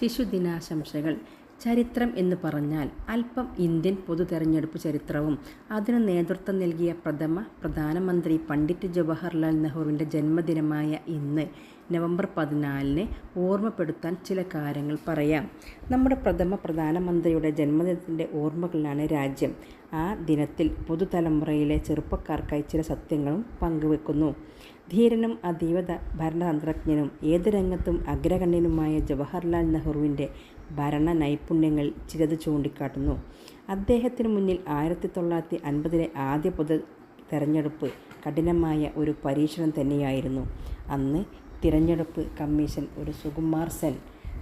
ശിശുദിനാശംസകൾ. ചരിത്രം എന്ന് പറഞ്ഞാൽ അല്പം ഇന്ത്യൻ പൊതു തെരഞ്ഞെടുപ്പ് ചരിത്രവും. അതിന് നേതൃത്വം നൽകിയ പ്രഥമ പ്രധാനമന്ത്രി പണ്ഡിറ്റ് ജവഹർലാൽ നെഹ്റുവിന്റെ ജന്മദിനമായ ഇന്ന് നവംബർ പതിനാലിന് ഓർമ്മപ്പെടുത്താൻ ചില കാര്യങ്ങൾ പറയാം. നമ്മുടെ പ്രഥമ പ്രധാനമന്ത്രിയുടെ ജന്മദിനത്തിന്റെ ഓർമ്മകളിലാണ് രാജ്യം. ആ ദിനത്തിൽ പുതുതലമുറയിലെ ചെറുപ്പക്കാർക്കായി ചില സത്യങ്ങളും പങ്കുവെക്കുന്നു. ധീരനും അതീവ ഭരണതന്ത്രജ്ഞനും ഏത് രംഗത്തും അഗ്രഗണ്യനുമായ ജവഹർലാൽ നെഹ്റുവിന്റെ ഭരണ നൈപുണ്യങ്ങൾ ചിലത് ചൂണ്ടിക്കാട്ടുന്നു. അദ്ദേഹത്തിന് മുന്നിൽ ആയിരത്തി തൊള്ളായിരത്തി അൻപതിലെ ആദ്യ പൊതു തെരഞ്ഞെടുപ്പ് കഠിനമായ ഒരു പരീക്ഷണം തന്നെയായിരുന്നു. അന്ന് തിരഞ്ഞെടുപ്പ് കമ്മീഷൻ ഒരു സുകുമാർ സെൻ.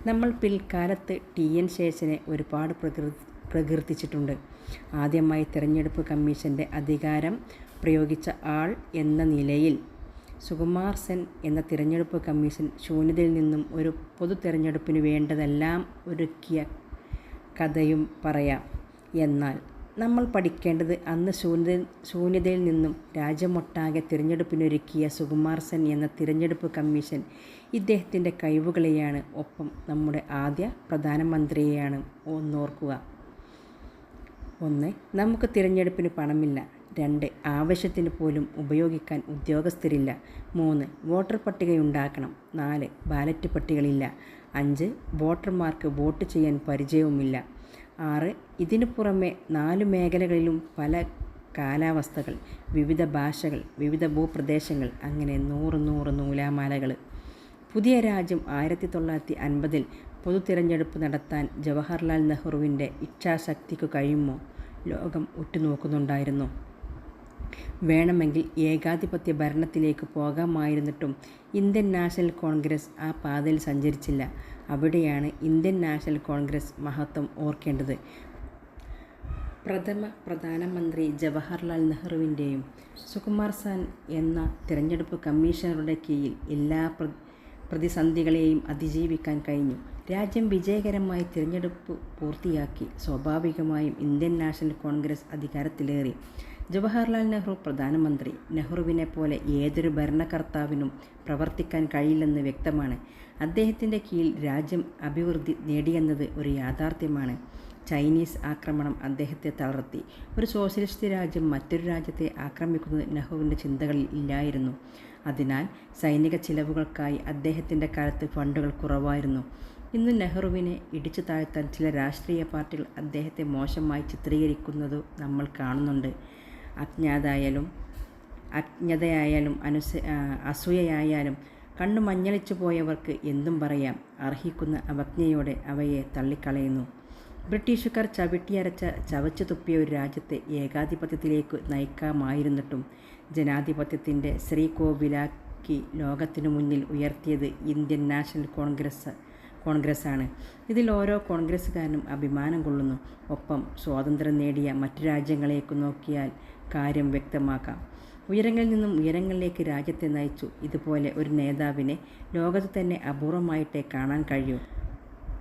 നമ്മൾ പിൽക്കാലത്ത് ടി. എൻ. ശേഷനെ ഒരുപാട് പ്രകൃതി പ്രകീർത്തിച്ചിട്ടുണ്ട്. ആദ്യമായി തിരഞ്ഞെടുപ്പ് കമ്മീഷന്റെ അധികാരം പ്രയോഗിച്ച ആൾ എന്ന നിലയിൽ സുകുമാർ സെൻ എന്ന തിരഞ്ഞെടുപ്പ് കമ്മീഷൻ ശൂന്യതയിൽ നിന്നും ഒരു പൊതു തിരഞ്ഞെടുപ്പിന് വേണ്ടതെല്ലാം ഒരുക്കിയ കഥയും പറയാം. എന്നാൽ നമ്മൾ പഠിക്കേണ്ടത് അന്ന് ശൂന്യ ശൂന്യതയിൽ നിന്നും രാജ്യമൊട്ടാകെ തിരഞ്ഞെടുപ്പിനൊരുക്കിയ സുകുമാർ സെൻ എന്ന തിരഞ്ഞെടുപ്പ് കമ്മീഷൻ ഇദ്ദേഹത്തിന്റെ കഴിവുകളെയാണ് ഒപ്പം നമ്മുടെ ആദ്യ പ്രധാനമന്ത്രിയെയാണ് ഒന്നോർക്കുക. ഒന്ന് നമുക്ക് തിരഞ്ഞെടുപ്പിന് പണമില്ല. രണ്ട് ആവശ്യത്തിന് പോലും ഉപയോഗിക്കാൻ ഉദ്യോഗസ്ഥരില്ല. മൂന്ന് വോട്ടർ പട്ടികയുണ്ടാക്കണം. നാല് ബാലറ്റ് പട്ടികളില്ല അഞ്ച് വോട്ടർമാർക്ക് വോട്ട് ചെയ്യാൻ പരിചയവുമില്ല. ആറ്. ഇതിനു പുറമെ നാല് മേഖലകളിലും പല കാലാവസ്ഥകൾ വിവിധ ഭാഷകൾ വിവിധ ഭൂപ്രദേശങ്ങൾ അങ്ങനെ നൂറ് നൂറ് നൂലാമാലകൾ പുതിയ രാജ്യം ആയിരത്തി തൊള്ളായിരത്തി അൻപതിൽ പൊതു തിരഞ്ഞെടുപ്പ് നടത്താൻ ജവഹർലാൽ നെഹ്റുവിന്റെ ഇച്ഛാശക്തിക്ക് കഴിയുമോ? ലോകം ഉറ്റുനോക്കുന്നുണ്ടായിരുന്നു. വേണമെങ്കിൽ ഏകാധിപത്യ ഭരണത്തിലേക്ക് പോകാമായിരുന്നിട്ടും ഇന്ത്യൻ നാഷണൽ കോൺഗ്രസ് ആ പാതയിൽ സഞ്ചരിച്ചില്ല. അവിടെയാണ് ഇന്ത്യൻ നാഷണൽ കോൺഗ്രസ് മഹത്വം ഓർക്കേണ്ടത്. പ്രഥമ പ്രധാനമന്ത്രി ജവഹർലാൽ നെഹ്റുവിന്റെയും സുകുമാർ സാൻ എന്ന തിരഞ്ഞെടുപ്പ് കമ്മീഷണറുടെ കീഴിൽ എല്ലാ പ്രതിസന്ധികളെയും അതിജീവിക്കാൻ കഴിഞ്ഞു. രാജ്യം വിജയകരമായി തിരഞ്ഞെടുപ്പ് പൂർത്തിയാക്കി സ്വാഭാവികമായും ഇന്ത്യൻ നാഷണൽ കോൺഗ്രസ് അധികാരത്തിലേറി. ജവഹർലാൽ നെഹ്റു പ്രധാനമന്ത്രി നെഹ്റുവിനെ പോലെ ഏതൊരു ഭരണകർത്താവിനും പ്രവർത്തിക്കാൻ കഴിയില്ലെന്ന് വ്യക്തമാണ്. അദ്ദേഹത്തിന്റെ കീഴിൽ രാജ്യം അഭിവൃദ്ധി നേടിയെന്നത് ഒരു യാഥാർത്ഥ്യമാണ്. ചൈനീസ് ആക്രമണം അദ്ദേഹത്തെ തളർത്തി. ഒരു സോഷ്യലിസ്റ്റ് രാജ്യം മറ്റൊരു രാജ്യത്തെ ആക്രമിക്കുന്നത് നെഹ്റുവിന്റെ ചിന്തകളിൽ ഇല്ലായിരുന്നു. അതിനാൽ സൈനിക ചിലവുകൾക്കായി അദ്ദേഹത്തിന്റെ കാലത്ത് ഫണ്ടുകൾ കുറവായിരുന്നു. ഇന്ന് നെഹ്റുവിനെ ഇടിച്ചു താഴ്ത്താൻ ചില രാഷ്ട്രീയ പാർട്ടികൾ അദ്ദേഹത്തെ മോശമായി ചിത്രീകരിക്കുന്നത് നമ്മൾ കാണുന്നുണ്ട്. അജ്ഞാതായാലും അജ്ഞതയായാലും അനുസ അസൂയയായാലും കണ്ണു മഞ്ഞളിച്ചു പോയവർക്ക് എന്തും പറയാം. അർഹിക്കുന്ന അവജ്ഞയോടെ അവയെ തള്ളിക്കളയുന്നു. ബ്രിട്ടീഷുകാർ ചവിട്ടിയരച്ച ചവച്ചു തുപ്പിയ ഒരു രാജ്യത്തെ ഏകാധിപത്യത്തിലേക്ക് നയിക്കാമായിരുന്നിട്ടും ജനാധിപത്യത്തിന്റെ ശ്രീകോവിലാക്കി ലോകത്തിനു മുന്നിൽ ഉയർത്തിയത് ഇന്ത്യൻ നാഷണൽ കോൺഗ്രസ് കോൺഗ്രസ്സാണ്. ഇതിൽ ഓരോ കോൺഗ്രസ്സുകാരനും അഭിമാനം കൊള്ളുന്നു. ഒപ്പം സ്വാതന്ത്ര്യം നേടിയ മറ്റു രാജ്യങ്ങളേക്ക് നോക്കിയാൽ കാര്യം വ്യക്തമാക്കാം. ഉയരങ്ങളിൽ നിന്നും ഉയരങ്ങളിലേക്ക് രാജ്യത്തെ നയിച്ചു. ഇതുപോലെ ഒരു നേതാവിനെ ലോകത്ത് തന്നെ അപൂർവമായിട്ടേ കാണാൻ കഴിയൂ.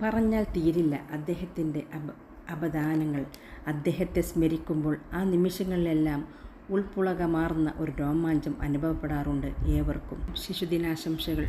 പറഞ്ഞാൽ തീരില്ല അദ്ദേഹത്തിന്റെ അപ അപദാനങ്ങൾ. അദ്ദേഹത്തെ സ്മരിക്കുമ്പോൾ ആ നിമിഷങ്ങളിലെല്ലാം ഉൾപ്പുളകമാർന്ന ഒരു രോമാഞ്ചം അനുഭവപ്പെടാറുണ്ട് ഏവർക്കും. ശിശുദിനാശംസകൾ.